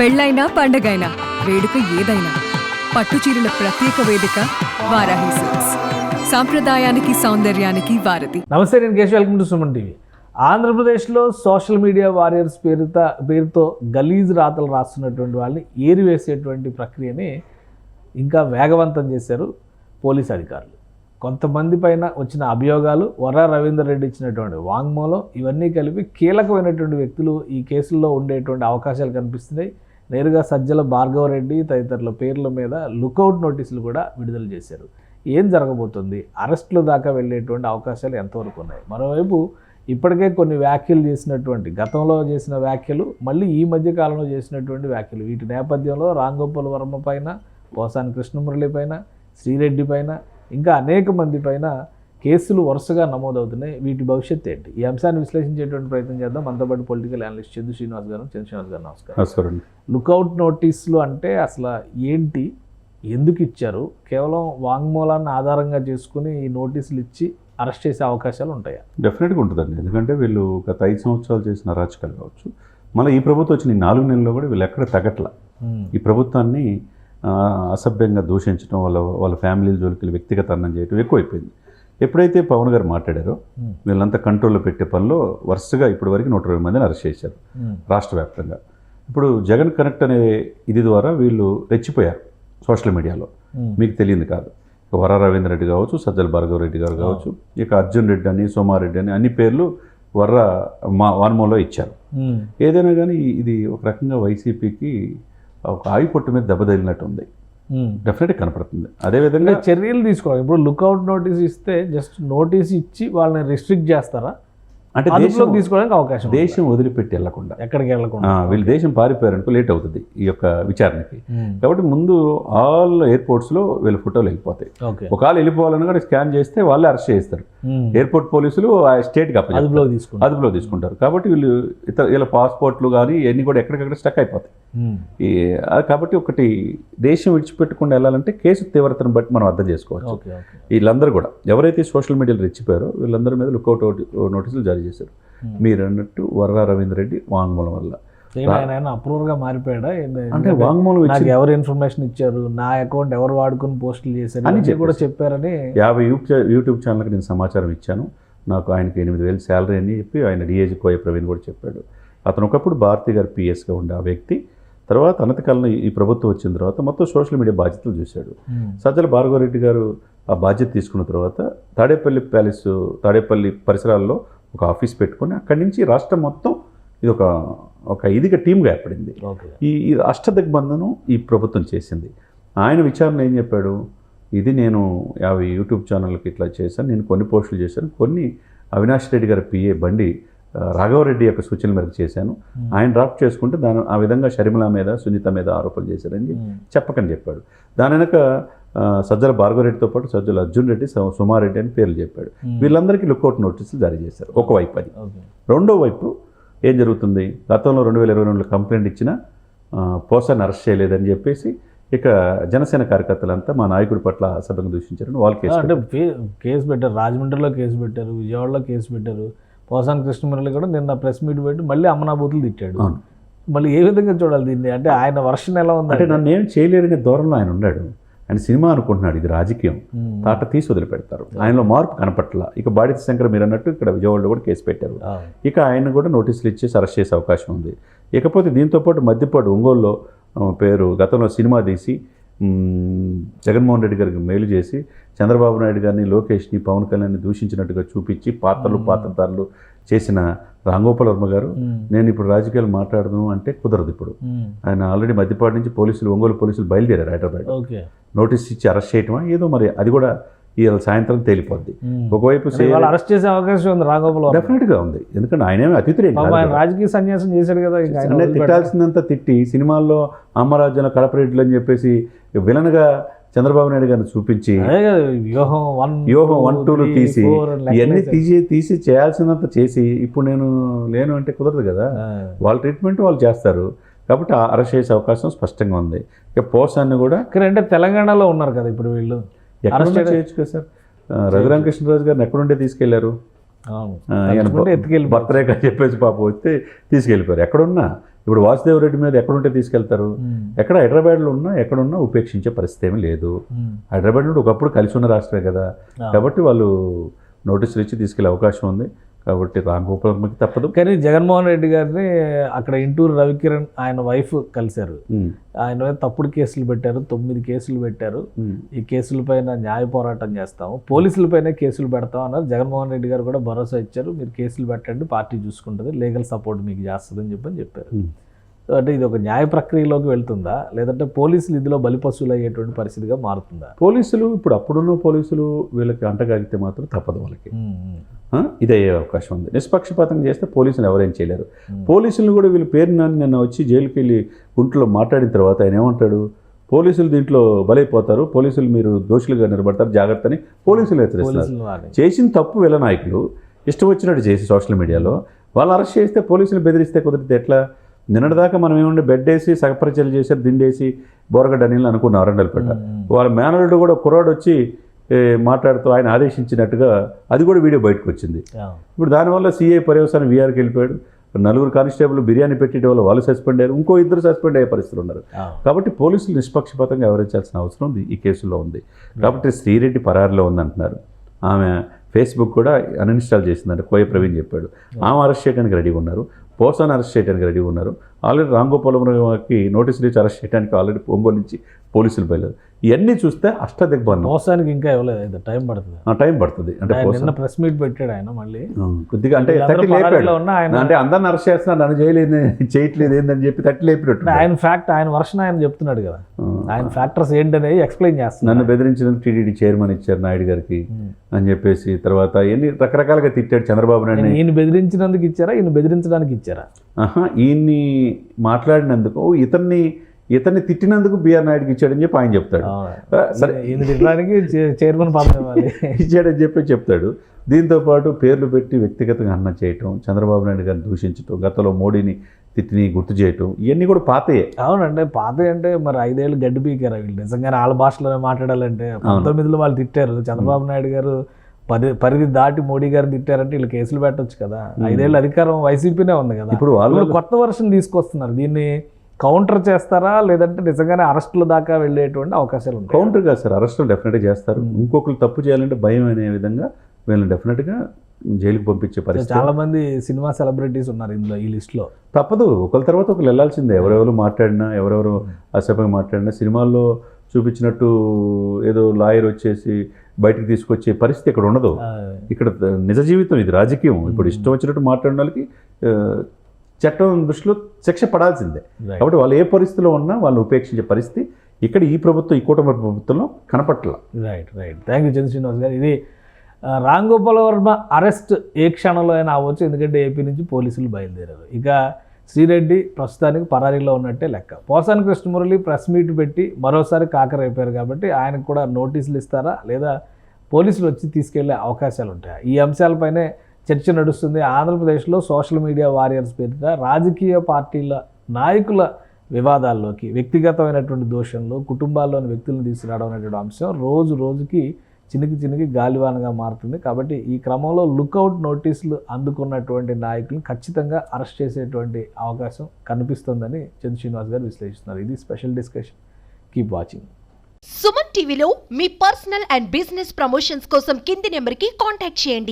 పెళ్ళైనా పండగైనా వేడుక ఏదైనా పట్టు చీరల ప్రత్యేక వేదిక వారాహి సిల్క్స్. సాంప్రదాయానికి సౌందర్యానికి వారధి. నమస్తే నేను Keshav. Welcome to Suman TV. ఆంధ్రప్రదేశ్లో సోషల్ మీడియా వారియర్స్ పేరుతో పేరుతో గలీజ్ రాతలు రాస్తున్నటువంటి వాళ్ళని ఏరివేసేటువంటి ప్రక్రియని ఇంకా వేగవంతం చేశారు పోలీస్ అధికారులు. కొంతమంది పైన వచ్చిన అభియోగాలు వర రవీందర్ రెడ్డి ఇచ్చినటువంటి వాంగ్మూలం ఇవన్నీ కలిపి కీలకమైనటువంటి వ్యక్తులు ఈ కేసుల్లో ఉండేటువంటి అవకాశాలు కనిపిస్తున్నాయి. నేరుగా సజ్జల భార్గవరెడ్డి తదితరుల పేర్ల మీద లుకౌట్ నోటీసులు కూడా విడుదల చేశారు. ఏం జరగబోతుంది? అరెస్టుల దాకా వెళ్ళేటువంటి అవకాశాలు ఎంతవరకు ఉన్నాయి? మరోవైపు ఇప్పటికే కొన్ని వ్యాఖ్యలు చేసినటువంటి గతంలో చేసిన వ్యాఖ్యలు మళ్ళీ ఈ మధ్య కాలంలో చేసినటువంటి వ్యాఖ్యలు. వీటి నేపథ్యంలో రాంగోపాల్ వర్మ పైన పోసాని కృష్ణమురళి పైన శ్రీరెడ్డి పైన ఇంకా అనేక మంది పైన కేసులు వరుసగా నమోదవుతున్నాయి. వీటి భవిష్యత్తు ఏంటి? ఈ అంశాన్ని విశ్లేషించేటువంటి ప్రయత్నం చేద్దాం. మనతో పాటు పొలిటికల్ అనలిస్ట్ చందు శ్రీనివాస్ గారు చంద్ర శ్రీనివాస్ గారు నమస్కారం. నమస్కారం. లుకౌట్ నోటీసులు అంటే అసలు ఏంటి? ఎందుకు ఇచ్చారు? కేవలం వాంగ్మూలాన్ని ఆధారంగా చేసుకుని ఈ నోటీసులు ఇచ్చి అరెస్ట్ చేసే అవకాశాలు ఉంటాయా? డెఫినెట్గా ఉంటుందండి. ఎందుకంటే వీళ్ళు గత ఐదు సంవత్సరాలు చేసిన అరాచకాలు కావచ్చు. మళ్ళీ ఈ ప్రభుత్వం వచ్చిన ఈ నాలుగు నెలల్లో కూడా వీళ్ళు ఎక్కడ తగ్గట్ల. ఈ ప్రభుత్వాన్ని అసభ్యంగా దూషించడం వాళ్ళ వాళ్ళ ఫ్యామిలీల జోలికి వ్యక్తిగత అన్నం చేయడం ఎక్కువైపోయింది. ఎప్పుడైతే పవన్ గారు మాట్లాడారో. వీళ్ళంతా కంట్రోల్లో పెట్టే పనిలో వరుసగా ఇప్పటి వరకు నూట ఇరవై మందిని అరెస్ట్ చేశారు రాష్ట్ర వ్యాప్తంగా ఇప్పుడు జగన్ కనెక్ట్ అనే ఇది ద్వారా వీళ్ళు రెచ్చిపోయారు సోషల్ మీడియాలో. మీకు తెలియంది కాదు. ఇక వర రవీంద్ర రెడ్డి కావచ్చు సజ్జల భార్గవ రెడ్డి గారు కావచ్చు ఇక అర్జున్ రెడ్డి అని సోమారెడ్డి అని అన్ని పేర్లు వర్ర మా వాన్మోలో ఇచ్చారు. ఏదైనా కానీ ఇది ఒక రకంగా వైసీపీకి ఒక ఆయి పొట్టు మీద దెబ్బ తగిలినట్టు ఉంది. డెఫినెట్గా కనపడుతుంది. అదేవిధంగా చర్యలు తీసుకోవాలి. ఇప్పుడు లుకౌట్ నోటీస్ ఇస్తే జస్ట్ నోటీస్ ఇచ్చి వాళ్ళని రిస్ట్రిక్ట్ చేస్తారా? అంటే అదుపులోకి దేశం తీసుకోవడానికి అవకాశం. దేశం వదిలిపెట్టి వెళ్ళకుండా ఎక్కడికి వెళ్ళకుండా. వీళ్ళు దేశం పారిపోయారనుకో లేట్ అవుతుంది ఈ యొక్క విచారణకి. Hmm. కాబట్టి ముందు ఆల్ ఎయిర్పోర్ట్స్లో వీళ్ళ ఫోటోలు వెళ్ళిపోతాయి. ఒకవేళ వెళ్ళిపోవాలని కూడా స్కాన్ చేస్తే వాళ్ళే అరెస్ట్ చేస్తారు ఎయిర్పోర్ట్ పోలీసులు ఆ స్టేట్కి అదుపులోకి తీసుకుంటారు. అదుపులో తీసుకుంటారు. కాబట్టి వీళ్ళు ఇతర వీళ్ళ పాస్పోర్ట్లు కానీ ఇవన్నీ కూడా ఎక్కడికక్కడ స్టక్ అయిపోతాయి. కాబట్టి ఒకటి దేశం విడిచిపెట్టకుండా వెళ్ళాలంటే కేసు తీవ్రతను బట్టి మనం అర్థం చేసుకోవచ్చు. వీళ్ళందరూ కూడా ఎవరైతే సోషల్ మీడియాలో రెచ్చిపోయారో వీళ్ళందరి మీద లుకౌట్ నోటీసులు జారీ చేశారు. మీరు అన్నట్టు వర్రా రవీంద్ర రెడ్డి వాంగ్మూలం వల్ల. ఏం ఆయన ఆయన అప్రూవర్గా మారిపోయాడా? అంటే వాంగ్మూలం నాకు ఇచ్చి ఎవరు ఇన్ఫర్మేషన్ ఇచ్చారు నా అకౌంట్ ఎవరు వాడుకుని పోస్టులు చేశారు అని కూడా చెప్పారని యాభై యూట్యూబ్ యూట్యూబ్ ఛానల్కి నేను సమాచారం ఇచ్చాను. నాకు ఆయనకి ఎనిమిది వేలు శాలరీ అని చెప్పి ఆయన డిఏజీ కోయ ప్రవీణ్ కూడా చెప్పాడు. అతను ఒకప్పుడు భారతి గారు పిఎస్గా ఉండే ఆ వ్యక్తి. తర్వాత అనతికాలంలో ఈ ప్రభుత్వం వచ్చిన తర్వాత మొత్తం సోషల్ మీడియా బాధ్యతలు చూశాడు. సజ్జల భార్గవరెడ్డి గారు ఆ బాధ్యత తీసుకున్న తర్వాత తాడేపల్లి ప్యాలెస్ తాడేపల్లి పరిసరాల్లో ఒక ఆఫీస్ పెట్టుకొని అక్కడి నుంచి రాష్ట్రం మొత్తం ఇది ఒక ఒక ఇదిగా టీమ్గా ఏర్పడింది. ఈ ఈ అష్టదిగ్బంధనం ఈ ప్రభుత్వం చేసింది. ఆయన విచారణ ఏం చెప్పాడు? ఇది నేను యాభై యూట్యూబ్ ఛానళ్ళకి ఇట్లా చేశాను నేను కొన్ని పోస్టులు చేశాను కొన్ని అవినాష్ రెడ్డి గారి పిఏ బండి రాఘవరెడ్డి యొక్క సూచనల మేరకు చేశాను. ఆయన డ్రాఫ్ట్ చేసుకుంటే దాని ఆ విధంగా షర్మిల మీద సునీత మీద ఆరోపణలు చేశారని. చెప్పకని చెప్పాడు. దాని వెనక సజ్జల భార్గవరెడ్డితో పాటు సజ్జల అర్జున్ రెడ్డి సుమారెడ్డి అని పేర్లు చెప్పాడు. వీళ్ళందరికీ లుకౌట్ నోటీసులు జారీ చేశారు. ఒకవైపు అది. రెండో వైపు ఏం జరుగుతుంది? గతంలో రెండు వేల ఇరవై రెండులో కంప్లైంట్ ఇచ్చిన పోసాన్ని అరెస్ట్ చేయలేదని చెప్పేసి ఇక జనసేన కార్యకర్తలంతా మా నాయకుడి పట్ల అసభ్యంగా దూషించారని వాళ్ళు కేసు అంటే కేసు పెట్టారు. రాజమండ్రిలో కేసు పెట్టారు. విజయవాడలో కేసు పెట్టారు. పోసాని కృష్ణమురళి కూడా నిన్న ప్రెస్ మీట్ పెట్టి మళ్ళీ అమ్మనాబూతులు తిట్టాడు. మళ్ళీ ఏ విధంగా చూడాలి దీన్ని? అంటే ఆయన వర్షన్ ఎలా ఉంది అంటే నన్ను ఏం చేయలేరనే దూరంలో ఆయన ఉన్నాడు. ఆయన సినిమా అనుకుంటున్నాడు ఇది రాజకీయం. తాట తీసి వదిలిపెడతారు. ఆయనలో మార్పు కనపట్ల. ఇక బాడిత శంకర్ మీరు అన్నట్టు ఇక్కడ విజయవాడలో కూడా కేసు పెట్టారు. ఇక ఆయన కూడా నోటీసులు ఇచ్చేసి అరెస్ట్ చేసే అవకాశం ఉంది. ఇకపోతే దీంతో పాటు మధ్యపాటు ఒంగోలులో పేరు గతంలో సినిమా తీసి జగన్మోహన్ రెడ్డి గారికి మేలు చేసి చంద్రబాబు నాయుడు గారిని లోకేష్ని పవన్ కళ్యాణ్ని దూషించినట్టుగా చూపించి పాత్రలు పాత్రధారులు చేసిన రాంగోపాల్ వర్మ గారు నేను ఇప్పుడు రాజకీయాలు మాట్లాడను అంటే కుదరదు ఇప్పుడు. ఆయన ఆల్రెడీ మధ్యపాటి నుంచి పోలీసులు ఒంగోలు పోలీసులు బయలుదేరారు హైదరాబాద్ ఓకే. నోటీస్ ఇచ్చి అరెస్ట్ చేయటమా? ఏదో మరి అది కూడా ఇవాళ సాయంత్రం తేలిపోద్ది. ఒకవైపు అరెస్ట్ చేసే అవకాశం ఉంది వర్మ. డెఫినెట్గా ఉంది. ఎందుకంటే ఆయనేమి ఆయన రాజకీయ సన్యాసం చేశాడు కదా అంటే తిట్టాల్సిందంతా తిట్టి సినిమాల్లో అమ్మరాజ్యంలో కడపరెడ్లు అని చెప్పేసి విలన్గా చంద్రబాబు నాయుడు గారిని చూపించి వ్యూహం వన్ టూలు తీసి ఇవన్నీ. తీసి తీసి చేయాల్సినంత చేసి ఇప్పుడు నేను లేను అంటే కుదరదు కదా. వాళ్ళ ట్రీట్మెంట్ వాళ్ళు చేస్తారు. కాబట్టి ఆ అరెస్ట్ చేసే అవకాశం స్పష్టంగా ఉంది. ఇక పోసాన్ని కూడా ఇక్కడ అంటే తెలంగాణలో ఉన్నారు కదా ఇప్పుడు వీళ్ళు. ఎక్కడ చేయొచ్చు కదా సార్? రఘురామకృష్ణరాజు గారిని ఎక్కడుంటే తీసుకెళ్ళారు? ఎత్తుకెళ్ళి బర్త్డే అని చెప్పేసి పాప వస్తే తీసుకెళ్ళిపోయారు. ఎక్కడున్నా? ఇప్పుడు వాసుదేవ్ రెడ్డి మీద ఎక్కడుంటే తీసుకెళ్తారు? ఎక్కడ హైదరాబాద్లో ఉన్నా ఎక్కడున్నా ఉపేక్షించే పరిస్థితి ఏమీ లేదు. హైదరాబాద్ నుండి ఒకప్పుడు కలిసి ఉన్న రాష్ట్రమే కదా. కాబట్టి వాళ్ళు నోటీసులు ఇచ్చి తీసుకెళ్ళే అవకాశం ఉంది. కాబట్టి రామ్ గోపాల్ వర్మకి తప్పదు. కానీ జగన్మోహన్ రెడ్డి గారిని అక్కడ ఇంటూరు రవికిరణ్ ఆయన వైఫ్ కలిశారు. ఆయన తప్పుడు కేసులు పెట్టారు తొమ్మిది కేసులు పెట్టారు. ఈ కేసులపైన న్యాయ పోరాటం చేస్తాము పోలీసులపైనే కేసులు పెడతాం అన్నారు. జగన్మోహన్ రెడ్డి గారు కూడా భరోసా ఇచ్చారు. మీరు కేసులు పెట్టండి పార్టీ చూసుకుంటుంది లీగల్ సపోర్ట్ మీకు చేస్తుందని చెప్పని చెప్పారు. అంటే ఇది ఒక న్యాయ ప్రక్రియలోకి వెళ్తుందా? లేదంటే పోలీసులు ఇందులో బలిపశువులు అయ్యేటువంటి పరిస్థితిగా మారుతుందా? పోలీసులు ఇప్పుడు అప్పుడున్న పోలీసులు వీళ్ళకి అంటగాగితే మాత్రం తప్పదు వాళ్ళకి. ఇది అయ్యే అవకాశం ఉంది. నిష్పక్షపాతం చేస్తే పోలీసులు ఎవరేం చేయలేరు. పోలీసులు కూడా వీళ్ళు పేరు నాని నిన్న వచ్చి జైలుకి వెళ్ళి గుంట్లో మాట్లాడిన తర్వాత ఆయన ఏమంటాడు? పోలీసులు దీంట్లో బలైపోతారు. పోలీసులు మీరు దోషులుగా నిలబడతారు. జాగ్రత్త అని పోలీసులు హెచ్చరిస్తారు చేసిన తప్పు వీళ్ళ నాయకులు. ఇష్టం వచ్చినట్టు చేసి సోషల్ మీడియాలో. వాళ్ళు అరెస్ట్ చేస్తే పోలీసులు బెదిరిస్తే కుదిరితే ఎట్లా? నిన్నటిదాకా మనం ఏముండే బెడ్ వేసి సగపరిచయలు చేశారు దిండేసి బోరగడ్డ అనిల్ అనుకున్న అరండల్పేట. వాళ్ళ మేనల్లుడు కూడా కుర్రాడు వచ్చి మాట్లాడుతూ ఆయన ఆదేశించినట్టుగా అది కూడా వీడియో బయటకు వచ్చింది. ఇప్పుడు దానివల్ల సీఏ పర్యవసానం వీఆర్కి వెళ్ళిపోయాడు. నలుగురు కానిస్టేబుల్ బిర్యానీ పెట్టేట వల్ల వాళ్ళు సస్పెండ్ అయ్యారు. ఇంకో ఇద్దరు సస్పెండ్ అయ్యే పరిస్థితులు ఉన్నారు. కాబట్టి పోలీసులు నిష్పక్షపాతంగా వ్యవహరించాల్సిన అవసరం ఉంది. ఈ కేసులో ఉంది. కాబట్టి శ్రీరెడ్డి పరారిలో ఉందంటున్నారు. ఆమె ఫేస్బుక్ కూడా అన్ఇన్స్టాల్ చేసిందంటే. కోయ ప్రవీణ్ చెప్పాడు. ఆమె అరెస్ట్ చేయడానికి రెడీగా ఉన్నారు. పోసాన్ అరెస్ట్ చేయడానికి రెడీగా ఉన్నారు. ఆల్రెడీ రాంగోపాలకి నోటీసులు ఇచ్చి అరెస్ట్ చేయడానికి ఆల్రెడీ ఒంగోలు నుంచి పోలీసులు బయలుదేరు ఇవన్నీ చూస్తే అష్టదిగ్బంధం మోసానికి ఇంకా ఇవ్వలేదు టైం పడుతుంది. ఆ టైం పడుతుంది. అంటే నిన్న ప్రెస్ మీట్ పెట్టాడు ఆయన మళ్ళీ. కొద్దిగా అంటే తట్టి లేపాడు. అంటే అందరిని అరెస్ట్ చేస్తున్నారు నన్ను చేయలేదు చేయట్లేదు ఏందని చెప్పి తట్టి లేపినట్టు ఆయన ఫ్యాక్ట్ ఆయన వర్షన్ ఆయన చెప్తున్నాడు కదా. ఆయన ఫ్యాక్టర్స్ ఏంటనేది ఎక్స్ప్లెయిన్ చేస్తున్నాడు. నన్ను బెదిరించిన టీడీడీ చైర్మన్ ఇచ్చారు నాయుడు గారికి అని చెప్పేసి తర్వాత ఎన్ని రకరకాలుగా తిట్టాడు చంద్రబాబు నాయుడు ఈయన బెదిరించినందుకు ఇచ్చారా? ఈయన బెదిరించడానికి ఇచ్చారా? ఈయన్ని మాట్లాడినందుకు ఇతన్ని ఇతన్ని తిట్టినందుకు బిఆర్ నాయుడుకి ఇచ్చాడని చెప్పి ఆయన చెప్తాడు. తిట్టడానికి చైర్మన్ ఇచ్చాడని చెప్పి చెప్తాడు. దీంతో పాటు పేర్లు పెట్టి వ్యక్తిగతంగా అన్న చేయటం చంద్రబాబు నాయుడు గారిని దూషించటం గతంలో మోడీని తిట్టిని గుర్తు చేయటం ఇవన్నీ కూడా పాతయే. అవునంటే పాత అంటే మరి ఐదేళ్ళు గడ్డి పీకారు వీళ్ళు. నిజంగానే వాళ్ళ భాషలోనే మాట్లాడాలంటే పంతొమ్మిదిలో వాళ్ళు తిట్టారు. చంద్రబాబు నాయుడు గారు పది పరిధి దాటి మోడీ గారు తిట్టారంటే వీళ్ళు కేసులు పెట్టొచ్చు కదా. ఐదేళ్ళు అధికారం వైసీపీనే ఉంది కదా. ఇప్పుడు వాళ్ళు వాళ్ళు కొత్త వర్షన్ తీసుకొస్తున్నారు. దీన్ని కౌంటర్ చేస్తారా? లేదంటే నిజంగానే అరెస్టుల దాకా వెళ్ళేటువంటి అవకాశాలు ఉంటాయి? కౌంటర్ కాదు సార్ అరెస్టులు డెఫినెట్గా చేస్తారు. ఇంకొకరు తప్పు చేయాలంటే భయం అనే విధంగా వీళ్ళని డెఫినెట్గా జైలుకి పంపించే పరిస్థితి. చాలా మంది సినిమా సెలబ్రిటీస్ ఉన్నారు ఇందులో ఈ లిస్ట్లో తప్పదు ఒకరి తర్వాత ఒకరు వెళ్ళాల్సిందే. ఎవరెవరు మాట్లాడినా ఎవరెవరు అసభ్యంగా మాట్లాడినా సినిమాల్లో చూపించినట్టు ఏదో లాయర్ వచ్చేసి బయటికి తీసుకొచ్చే పరిస్థితి ఇక్కడ ఉండదు. ఇక్కడ నిజ జీవితం ఇది రాజకీయం. ఇప్పుడు ఇష్టం వచ్చినట్టు మాట్లాడిన వాళ్ళకి ఆ, చట్టం దృష్టిలో శిక్ష పడాల్సిందే. కాబట్టి వాళ్ళు ఏ పరిస్థితిలో ఉన్నా వాళ్ళని ఉపేక్షించే పరిస్థితి ఇక్కడ ఈ ప్రభుత్వం ఈ కూటమి ప్రభుత్వంలో కనపట్ల right right thank you Chandra Srinivas గారు. ఇది రామ్ గోపాల్ వర్మ అరెస్ట్ ఏ క్షణంలో అయినా అవ్వచ్చు ఎందుకంటే ఏపీ నుంచి పోలీసులు బయలుదేరారు. ఇక శ్రీరెడ్డి ప్రస్తుతానికి పరారీలో ఉన్నట్టే లెక్క. పోసాని కృష్ణమురళి ప్రెస్ మీట్ పెట్టి మరోసారి కాకరైపోయారు కాబట్టి ఆయనకు కూడా నోటీసులు ఇస్తారా? లేదా పోలీసులు వచ్చి తీసుకెళ్ళే అవకాశాలు ఉంటాయి? ఈ అంశాలపైనే చర్చ నడుస్తుంది. ఆంధ్రప్రదేశ్లో సోషల్ మీడియా వారియర్స్ పేరిట రాజకీయ పార్టీల నాయకుల వివాదాల్లోకి వ్యక్తిగతమైనటువంటి దోషంలో కుటుంబాల్లోని వ్యక్తులను తీసుకురావడం అనేటువంటి అంశం రోజు రోజుకి చినికి చినికి గాలివానగా మారుతుంది. కాబట్టి ఈ క్రమంలో లుకౌట్ నోటీసులు అందుకున్నటువంటి నాయకులను ఖచ్చితంగా అరెస్ట్ చేసేటువంటి అవకాశం కనిపిస్తుందని చంద్ర శ్రీనివాస్ గారు విశ్లేషిస్తున్నారు. ఇది special discussion. Keep watching. Suman టీవీలో మీ పర్సనల్ అండ్ బిజినెస్ ప్రమోషన్స్ కోసం కింది నెంబర్కి కాంటాక్ట్ చేయండి.